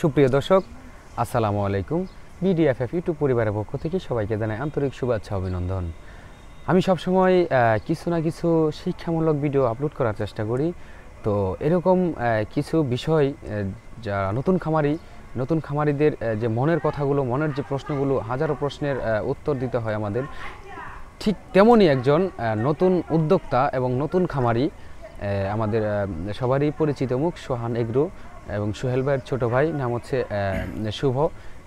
সুপ্রিয় দর্শক, আসসালামু আলাইকুম। বিডিএফএফ ইউটিউব পরিবারের পক্ষ থেকে সবাইকে জানাই আন্তরিক শুভেচ্ছা, অভিনন্দন। আমি সবসময় কিছু না কিছু শিক্ষামূলক ভিডিও আপলোড করার চেষ্টা করি। তো এরকম কিছু বিষয় যারা নতুন খামারি, নতুন খামারিদের যে মনের কথাগুলো, মনের যে প্রশ্নগুলো, হাজারো প্রশ্নের উত্তর দিতে হয় আমাদের। ঠিক তেমনই একজন নতুন উদ্যোক্তা এবং নতুন খামারি আমাদের সবারই পরিচিত মুখ সোহান এগ্রু। এবং সোহেল ভাইয়ের ছোট ভাই নাম হচ্ছে শুভ।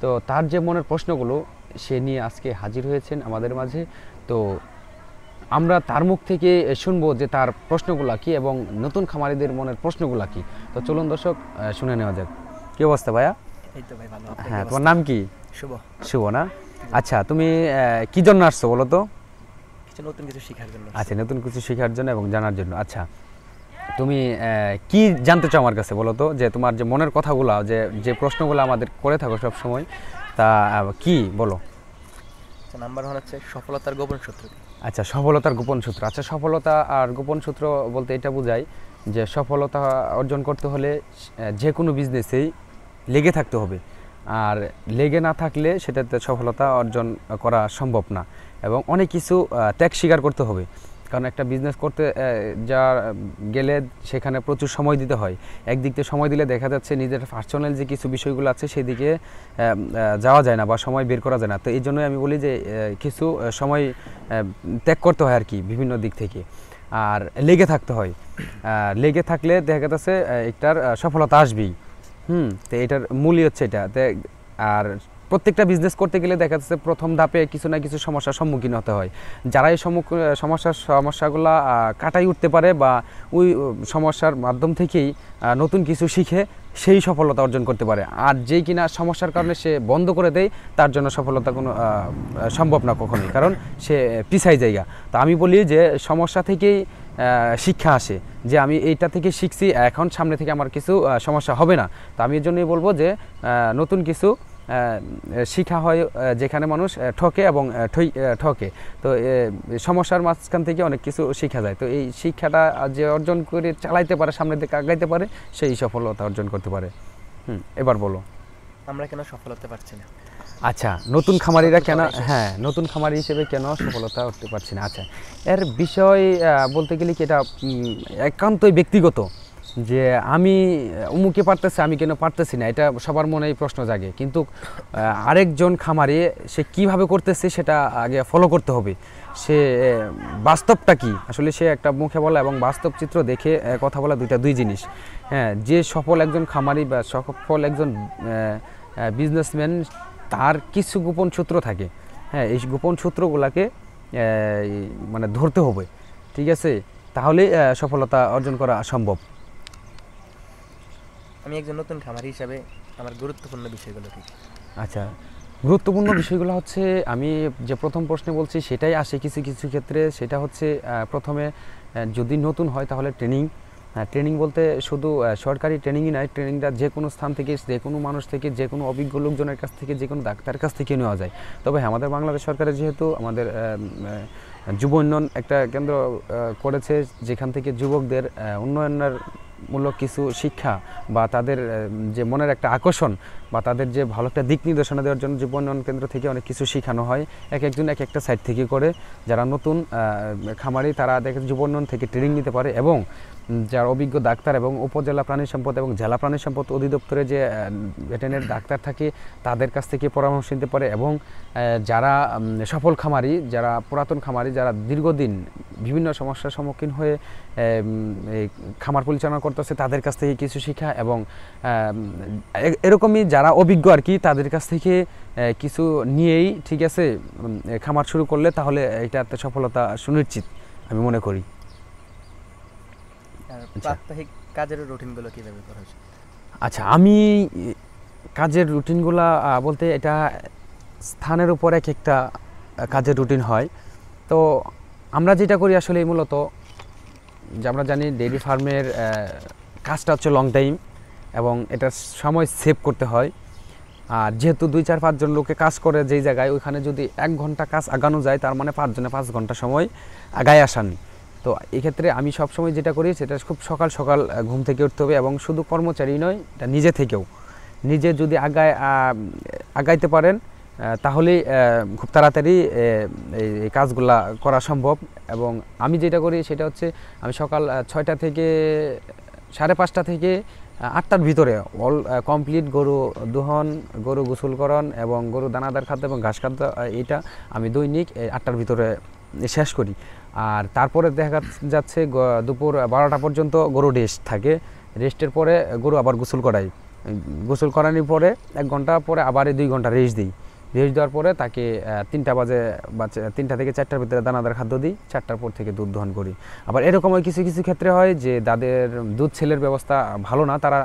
তো তার যে মনের প্রশ্নগুলো সে নিয়ে আজকে হাজির হয়েছেন আমাদের মাঝে। তো আমরা তার মুখ থেকে শুনব যে তার প্রশ্নগুলা কি এবং নতুন খামারিদের মনের প্রশ্নগুলা কি। তো চলুন দর্শক শুনে নেওয়া যাক। কি অবস্থা ভাইয়া? এই তো ভাই ভালো হ্যাঁ তোমার নাম কি? শুভ। শুভ না? আচ্ছা তুমি কি জন্য আসছো বলো তো? কিছু নতুন কিছু শেখার জন্য। আচ্ছা নতুন কিছু শেখার জন্য এবং জানার জন্য। আচ্ছা তুমি কি জানতে চাও আমার কাছে বলো তো? যে তোমার যে মনের কথাগুলো যে যে প্রশ্নগুলো আমাদের করে থাকো সব সময় তা কি বলো? নাম্বার ওয়ান হচ্ছে সফলতার গোপন সূত্র। আচ্ছা সফলতার গোপন সূত্র। আচ্ছা সফলতা আর গোপন সূত্র বলতে এটা বোঝায় যে সফলতা অর্জন করতে হলে যে কোনো বিজনেসেই লেগে থাকতে হবে। আর লেগে না থাকলে সেটাতে সফলতা অর্জন করা সম্ভব না। এবং অনেক কিছু ত্যাগ স্বীকার করতে হবে। কারণ একটা বিজনেস করতে যা গেলে সেখানে প্রচুর সময় দিতে হয়। একদিক থেকে সময় দিলে দেখা যাচ্ছে নিজের পার্সোনাল যে কিছু বিষয়গুলো আছে সেদিকে যাওয়া যায় না বা সময় বের করা যায় না। তো এই জন্যই আমি বলি যে কিছু সময় ত্যাগ করতে হয় আর কি বিভিন্ন দিক থেকে। আর লেগে থাকতে হয়। লেগে থাকলে দেখা যাচ্ছে একটার সফলতা আসবেই। হুম, তো এটার মূলই হচ্ছে এটা। আর প্রত্যেকটা বিজনেস করতে গেলে দেখা যাচ্ছে প্রথম ধাপে কিছু না কিছু সমস্যার সম্মুখীন হতে হয়। যারা এই সমস্যার, সমস্যাগুলো কাটাই উঠতে পারে বা ওই সমস্যার মাধ্যম থেকেই নতুন কিছু শিখে সেই সফলতা অর্জন করতে পারে। আর যেই কিনা সমস্যার কারণে সে বন্ধ করে দেয়, তার জন্য সফলতা কোনো সম্ভব না কখনোই। কারণ সে পিছাই জায়গা। তো আমি বলি যে সমস্যা থেকেই শিক্ষা আসে। যে আমি এইটা থেকে শিখছি, এখন সামনে থেকে আমার কিছু সমস্যা হবে না। তো আমি এর জন্যই বলব যে নতুন কিছু শিখা হয় যেখানে মানুষ ঠকে এবং ঠই- ঠকে। তো সমস্যার মাঝখান থেকে অনেক কিছু শিখা যায়। তো এই শিক্ষাটা যে অর্জন করে চালাইতে পারে সামনের দিকে আগাইতে পারে সেই সফলতা অর্জন করতে পারে। হুম এবার বলো। আমরা কেন সফল হতে পারছি না? আচ্ছা নতুন খামারিরা কেন হ্যাঁ নতুন খামারি হিসেবে কেন সফলতা করতে পারছি না? আচ্ছা এর বিষয় বলতে গেলে কি এটা একান্তই ব্যক্তিগত? যে আমি, উমুকে পারতেছে, আমি কেন পারতেছি না? এটা সবার মনেই প্রশ্ন জাগে। কিন্তু আরেকজন খামারে সে কীভাবে করতেছে সেটা আগে ফলো করতে হবে। সে বাস্তবটা কি? আসলে সে একটা মুখে বলা এবং বাস্তব চিত্র দেখে কথা বলা দুইটা দুই জিনিস। হ্যাঁ যে সফল একজন খামারি বা সফল একজন বিজনেসম্যান তার কিছু গোপন সূত্র থাকে। হ্যাঁ এই গোপন সূত্রগুলোকে মানে ধরতে হবে। ঠিক আছে? তাহলে সফলতা অর্জন করা সম্ভব। আমি একজন নতুন খামারি হিসাবে আমার গুরুত্বপূর্ণ বিষয়গুলো কি? আচ্ছা গুরুত্বপূর্ণ বিষয়গুলো হচ্ছে, আমি যে প্রথম প্রশ্নে বলছি সেটাই আসে কিছু কিছু ক্ষেত্রে। সেটা হচ্ছে প্রথমে যদি নতুন হয় তাহলে ট্রেনিং ট্রেনিং বলতে শুধু সরকারি ট্রেনিংই নয় ট্রেনিংটা যে কোনো স্থান থেকে, যে কোনো মানুষ থেকে, যে কোনো অভিজ্ঞ লোকজনের কাছ থেকে, যে কোনো ডাক্তারের কাছ থেকে নেওয়া যায়। তবে হ্যাঁ আমাদের বাংলাদেশ সরকারের যেহেতু আমাদের যুব উন্নয়ন একটা কেন্দ্র করেছে, যেখান থেকে যুবকদের উন্নয়নের মূলক কিছু শিক্ষা বা তাদের যে মনের একটা আকর্ষণ বা তাদের যে ভালো একটা দিক নির্দেশনা দেওয়ার জন্য জীবন উন্নয়ন কেন্দ্র থেকে অনেক কিছু শেখানো হয় এক একজন এক একটা সাইড থেকে করে। যারা নতুন খামারি তারা দেখে জীবন উন্নয়ন থেকে ট্রেনিং নিতে পারে এবং যারা অভিজ্ঞ ডাক্তার এবং উপজেলা প্রাণী সম্পদ এবং জেলা প্রাণী সম্পদ অধিদপ্তরে যে ভেটেরিনারি ডাক্তার থাকে, তাদের কাছ থেকে পরামর্শ নিতে পারে এবং যারা সফল খামারি, যারা পুরাতন খামারি, যারা দীর্ঘদিন বিভিন্ন সমস্যার সম্মুখীন হয়ে খামার পরিচালনা করতেছে, তাদের কাছ থেকে কিছু শিক্ষা এবং এরকমই যারা অভিজ্ঞ আর কি, তাদের কাছ থেকে কিছু নিয়েই ঠিক আছে খামার শুরু করলে তাহলে এটাতে সফলতা সুনিশ্চিত, আমি মনে করি। আর আচ্ছা। প্রাত্যহিক কাজের রুটিনগুলো কীভাবে করা আচ্ছা আমি কাজের রুটিনগুলা বলতে এটা স্থানের উপর এক একটা কাজের রুটিন হয়। তো আমরা যেটা করি আসলে মূলত যে আমরা জানি ডেইরি ফার্মের কাজটা হচ্ছে লং টাইম এবং এটা সময় সেভ করতে হয়। আর যেহেতু দুই চার পাঁচজন লোকে কাজ করে যেই জায়গায় ওইখানে যদি এক ঘণ্টা কাজ আগানো যায় তার মানে পাঁচজনে পাঁচ ঘণ্টা সময় আগায় আসান। তো এক্ষেত্রে আমি সবসময় যেটা করি সেটা খুব সকাল সকাল ঘুম থেকে উঠতে হবে এবং শুধু কর্মচারী নয় এটা নিজে থেকেও। নিজে যদি আগায় আগাইতে পারেন আহ, তাহলেই খুব তাড়াতাড়ি এই কাজগুলা করা সম্ভব। এবং আমি যেটা করি সেটা হচ্ছে আমি সকাল ছয়টা থেকে সাড়ে পাঁচটা থেকে আটটার ভিতরে অল কমপ্লিট গরু দোহন গরু গোসলকরণ এবং গরু দানাদার খাদ্য এবং ঘাস খাদ্য এইটা আমি দৈনিক আটটার ভিতরে শেষ করি। আর তারপরে দেখা যাচ্ছে দুপুর বারোটা পর্যন্ত গরু রেস্ট থাকে। রেস্টের পরে গরু আবার গোসল করাই গোসল করানোর পরে এক ঘণ্টা পরে আবার দুই ঘণ্টা রেস্ট দিই। রেস্ট দেওয়ার পরে তাকে তিনটা বাজে বা তিনটা থেকে চারটার ভিতরে দানাদার খাদ্য দিই। চারটার পর থেকে দুধ দহন করি। আবার এরকমও কিছু কিছু ক্ষেত্রে হয় যে যাদের দুধ ছেলের ব্যবস্থা ভালো না। তারা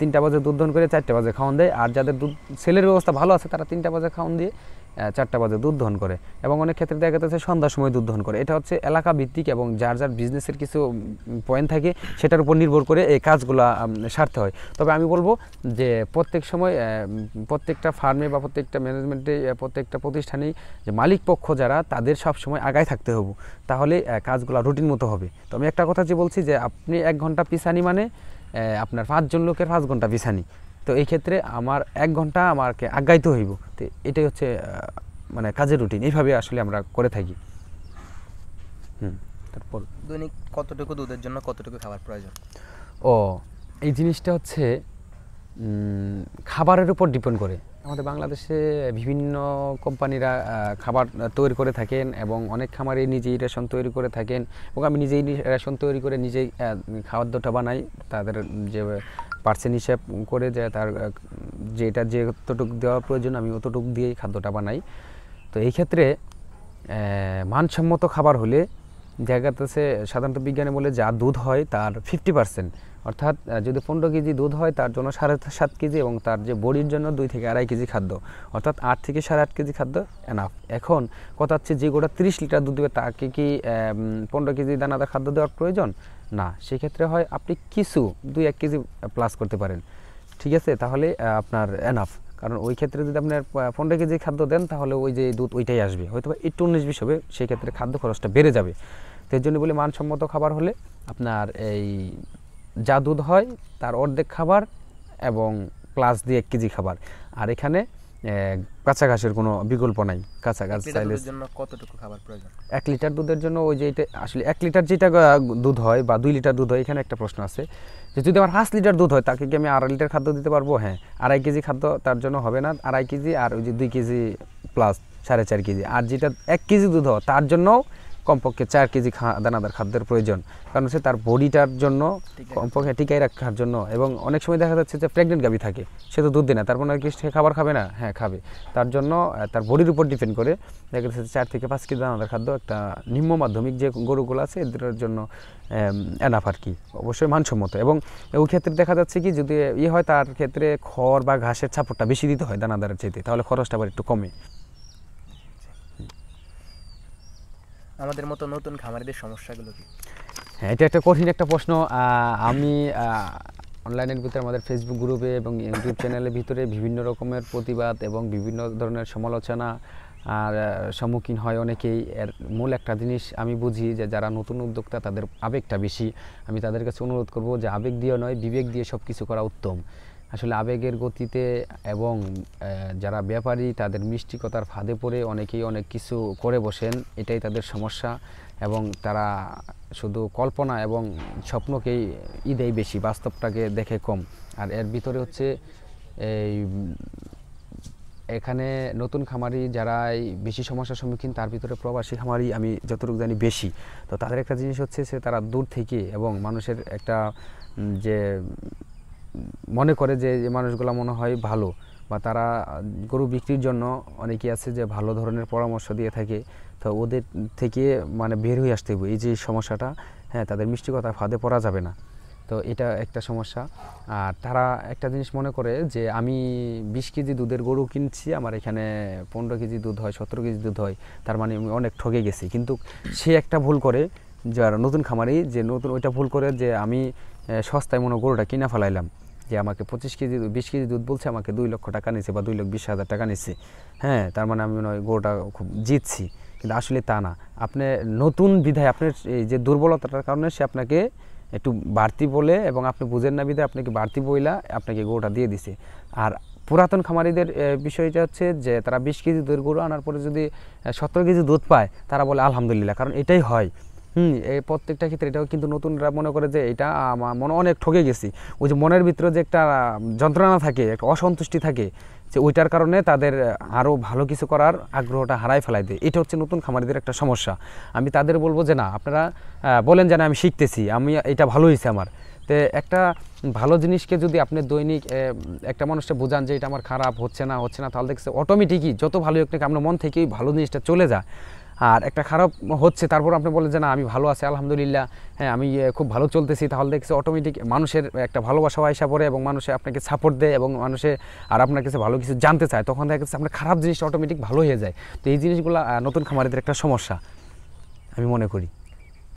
তিনটা বাজে দুধ দহন করে চারটা বাজে খাওয়ান দেয়। আর যাদের দুধ ছেলের ব্যবস্থা ভালো আছে, তারা তিনটা বাজে খাওয়ান দিয়ে চারটা বাজে দুধ দহন করে। এবং অনেক ক্ষেত্রে দেখা যাচ্ছে সন্ধ্যার সময় দুধ দহন করে। এটা হচ্ছে এলাকা ভিত্তিক এবং যার যার বিজনেসের কিছু পয়েন্ট থাকে, সেটার উপর নির্ভর করে এই কাজগুলো সারতে হয়। তবে আমি বলব যে প্রত্যেক সময় প্রত্যেকটা ফার্মে বা প্রত্যেকটা ম্যানেজমেন্টে প্রত্যেকটা প্রতিষ্ঠানেই যে মালিক পক্ষ যারা, তাদের সব সময় আগায় থাকতে হবে। তাহলে কাজগুলো রুটিন মতো হবে। তো আমি একটা কথা যে বলছি যে, আপনি এক ঘণ্টা পিছানি মানে আপনার পাঁচজন লোকের পাঁচ ঘণ্টা পিছানি। তো এই ক্ষেত্রে আমার এক ঘণ্টা আমাকে আজ্ঞায়িত হইব। তো এটাই হচ্ছে মানে কাজের রুটিন এইভাবে আসলে আমরা করে থাকি। হুম তারপর দৈনিক কতটুকু দুধের জন্য কতটুকু খাবার প্রয়োজন? ও এই জিনিসটা হচ্ছে খাবারের উপর ডিপেন্ড করে। আমাদের বাংলাদেশে বিভিন্ন কোম্পানিরা খাবার তৈরি করে থাকেন এবং অনেক খামারে নিজেই রেশন তৈরি করে থাকেন এবং আমি নিজেই রেশন তৈরি করে নিজেই খাদ্যটা বানাই। তাদের যে পার্সেন্ট হিসাব করে যে তার যেটা যে যতটুকু দেওয়া প্রয়োজন আমি অতটুকু দিয়েই খাদ্যটা বানাই। তো এই ক্ষেত্রে মানসম্মত খাবার হলে জায়গাতেছে সাধারণত বিজ্ঞানে বলে যা দুধ হয় তার ফিফটি পার্সেন্ট অর্থাৎ যদি পনেরো কেজি দুধ হয়, তার জন্য সাড়ে সাত কেজি এবং তার যে বডির জন্য দুই থেকে আড়াই কেজি খাদ্য। অর্থাৎ আট থেকে সাড়ে আট কেজি খাদ্য এনাফ এখন কথা হচ্ছে যে গোটা তিরিশ লিটার দুধ দেবে, তাকে কি পনেরো কেজি দানাদার খাদ্য দেওয়ার প্রয়োজন? না। সেক্ষেত্রে হয় আপনি কিছু, দুই এক কেজি প্লাস করতে পারেন। ঠিক আছে? তাহলে আপনার এনাফ কারণ ওই ক্ষেত্রে যদি আপনার পনেরো কেজি খাদ্য দেন, তাহলে ওই যে দুধ ওইটাই আসবে। হয়তো একটু উনিশ বিশ হবে সেই ক্ষেত্রে খাদ্য খরচটা বেড়ে যাবে। তো জন্য বলি, মানসম্মত খাবার হলে আপনার এই যা দুধ হয় তার অর্ধেক খাবার এবং প্লাস দিয়ে এক কেজি খাবার। আর এখানে কাঁচা ঘাসের কোনো বিকল্প নাই। কাঁচা ঘাস চাইলে কতটুকু খাবার প্রয়োজন? এক লিটার দুধের জন্য ওই যে এটা আসলে এক লিটার যেটা দুধ হয় বা দুই লিটার দুধ হয় এখানে একটা প্রশ্ন আছে যে যদি আমার পাঁচ লিটার দুধ হয় তাকে কি আমি আড়াই লিটার খাদ্য দিতে পারব? হ্যাঁ আড়াই কেজি খাদ্য তার জন্য হবে না। আড়াই কেজি আর ওই যে দুই কেজি প্লাস সাড়ে চার কেজি। আর যেটা এক কেজি দুধ হয় তার জন্যও কমপক্ষে চার কেজি খা দানাদার খাদ্যের প্রয়োজন। কারণ হচ্ছে তার বডিটার জন্য কমপক্ষে টিকাই রাখার জন্য এবং অনেক সময় দেখা যাচ্ছে যে প্রেগনেন্ট গাভী থাকে সে তো দুধ দেয় না তারপর কি সে খাবার খাবে না? হ্যাঁ খাবে। তার জন্য তার বডির উপর ডিপেন্ড করে দেখা যাচ্ছে চার থেকে পাঁচ কেজি দানাদার খাদ্য একটা নিম্ন মাধ্যমিক যে গরুগুলো আছে এদের জন্য এনাফ আর কি। অবশ্যই মানসম্মত। এবং ওই ক্ষেত্রে দেখা যাচ্ছে কি যদি ইয়ে হয় তার ক্ষেত্রে খড় বা ঘাসের ছাপড়টা বেশি দিতে হয় দানাদারের চাইতে তাহলে খরচটা আবার একটু কমে। আমাদের মতো নতুন খামারিদের সমস্যাগুলো কি? হ্যাঁ এটা একটা কঠিন একটা প্রশ্ন। আমি অনলাইনের ভিতরে আমাদের ফেসবুক গ্রুপে এবং ইউটিউব চ্যানেলের ভিতরে বিভিন্ন রকমের প্রতিবাদ এবং বিভিন্ন ধরনের সমালোচনা, আর সম্মুখীন হয় অনেকেই। এর মূল একটা জিনিস আমি বুঝি যে যারা নতুন উদ্যোক্তা, তাদের আবেগটা বেশি। আমি তাদের কাছে অনুরোধ করব যে আবেগ দিয়ে নয়, বিবেক দিয়ে সব কিছু করা উত্তম। আসলে আবেগের গতিতে এবং যারা ব্যাপারী তাদের মিষ্টিকতার ফাঁদে পড়ে অনেকেই অনেক কিছু করে বসেন, এটাই তাদের সমস্যা এবং তারা শুধু কল্পনা এবং স্বপ্নকেই ঈদেই বেশি, বাস্তবটাকে দেখে কম। আর এর ভিতরে হচ্ছে এই, এখানে নতুন খামারি যারা বেশি সমস্যার সম্মুখীন, তার ভিতরে প্রবাসী খামারি আমি যতটুকু জানি বেশি। তো তাদের একটা জিনিস হচ্ছে সে তারা দূর থেকে এবং মানুষের একটা যে মনে করে যে মানুষগুলো মনে হয় ভালো বা তারা গরু বিক্রির জন্য অনেকেই আছে যে ভালো ধরনের পরামর্শ দিয়ে থাকে। তো ওদের থেকে মানে বের হয়ে আসতে হবে। এই যে সমস্যাটা হ্যাঁ তাদের মিষ্টি কথা ফাঁদে পড়া যাবে না। তো এটা একটা সমস্যা। আর তারা একটা জিনিস মনে করে যে আমি বিশ কেজি দুধের গরু কিনছি, আমার এখানে পনেরো কেজি দুধ হয়, সতেরো কেজি দুধ হয়, তার মানে আমি অনেক ঠকে গেছি। কিন্তু সে একটা ভুল করে যারা নতুন খামারি, যে নতুন ওইটা ভুল করে যে আমি সস্তায় মনে গরুটা কিনা ফেলাইলাম। যে আমাকে পঁচিশ কেজি বিশ কেজি দুধ বলছে, আমাকে দুই লক্ষ টাকা নিচ্ছে বা দুই লক্ষ বিশ হাজার টাকা নিচ্ছে হ্যাঁ তার মানে আমি মনে হয় গরুটা খুব জিতছি। কিন্তু আসলে তা না। আপনি নতুন বিধায় আপনার এই যে দুর্বলতাটার কারণে সে আপনাকে একটু বাড়তি বলে এবং আপনি বুঝেন না বিধে আপনাকে বাড়তি বইলা আপনাকে গরুটা দিয়ে দিছে। আর পুরাতন খামারিদের বিষয়টা হচ্ছে যে তারা বিশ কেজি দুধ গরু আনার পরে যদি সতেরো কেজি দুধ পায়, তারা বলে আলহামদুলিল্লাহ। কারণ এটাই হয়। হুম, এই প্রত্যেকটা ক্ষেত্রে এটাও কিন্তু নতুনরা মনে করে যে এটা মনে অনেক ঠকে গেছি। ওই যে মনের ভিতরে যে একটা যন্ত্রণা থাকে, একটা অসন্তুষ্টি থাকে, যে ওইটার কারণে তাদের আরও ভালো কিছু করার আগ্রহটা হারাই ফেলাই দেয়। এটা হচ্ছে নতুন খামারিদের একটা সমস্যা। আমি তাদের বলব যে না, আপনারা বলেন যে না, আমি শিখতেছি, আমি এটা ভালো হয়েছে আমার। তো একটা ভালো জিনিসকে যদি আপনি দৈনিক একটা মানুষকে বোঝান যে এটা আমার খারাপ, হচ্ছে না হচ্ছে না, তাহলে দেখছে অটোমেটিকই যত ভালো হোক না আপনার মন থেকেই ভালো জিনিসটা চলে যায়। আর একটা খারাপ হচ্ছে, তারপর আপনি বলেন যে না, আমি ভালো আছি, আলহামদুলিল্লাহ হ্যাঁ আমি খুব ভালো চলতেছি, তাহলে দেখছি অটোমেটিক মানুষের একটা ভালোবাসা আয়সা পড়ে এবং মানুষে আপনাকে সাপোর্ট দেয় এবং মানুষে আর আপনার কাছে ভালো কিছু জানতে চায়, তখন দেখা যাচ্ছে আপনার খারাপ জিনিসটা অটোমেটিক ভালো হয়ে যায়। তো এই জিনিসগুলো নতুন খামারিদের একটা সমস্যা, আমি মনে করি।